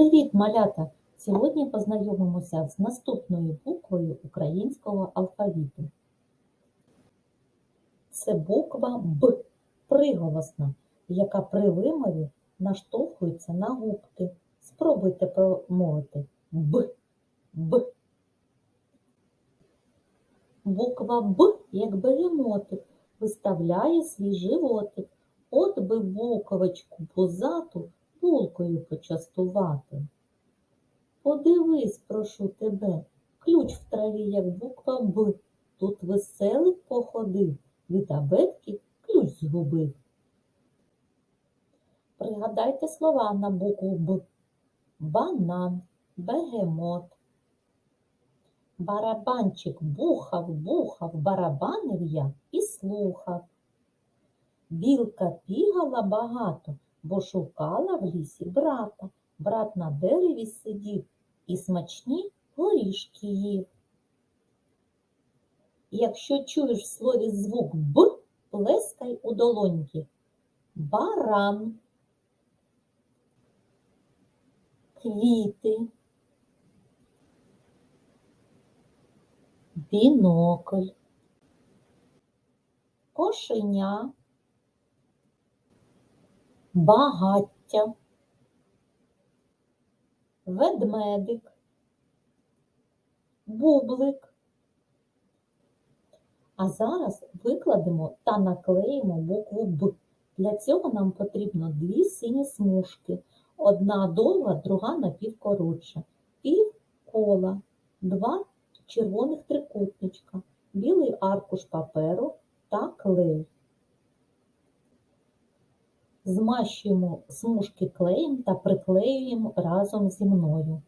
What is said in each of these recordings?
Привіт, малята! Сьогодні познайомимося з наступною буквою українського алфавіту. Це буква Б, приголосна, яка при вимові наштовхується на губки. Спробуйте промовити Б, Б. Буква Б, як бегемотик, виставляє свій животик. От би буковочку пузату булкою почастувати. Подивись, прошу тебе, ключ в траві, як буква Б. Тут веселик походив, від абетки ключ згубив. Пригадайте слова на букву Б. Банан, бегемот. Барабанчик бухав, бухав, барабанив я і слухав. Білка бігала багато, бо шукала в лісі брата. Брат на дереві сидів і смачні горішки їв. Якщо чуєш в слові звук Б, плескай у долоньки. Баран. Квіти. Бінокль. Кошеня. Багаття. Ведмедик. Бублик. А зараз викладемо та наклеїмо букву Б. Для цього нам потрібно дві сині смужки. Одна довга, друга напівкоротша. Пів кола, два червоних трикутничка, білий аркуш паперу та клей. Змащуємо смужки клеєм та приклеюємо разом зі мною.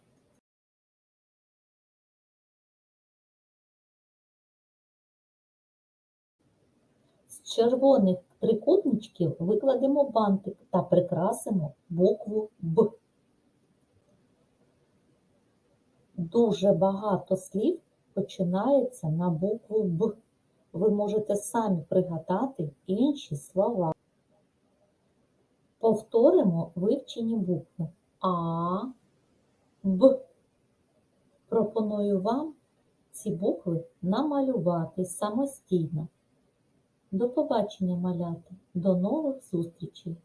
З червоних трикутничків викладемо бантик та прикрасимо букву Б. Дуже багато слів починається на букву Б. Ви можете самі пригадати інші слова. Повторимо вивчені букви А, Б. Пропоную вам ці букви намалювати самостійно. До побачення, малята, до нових зустрічей!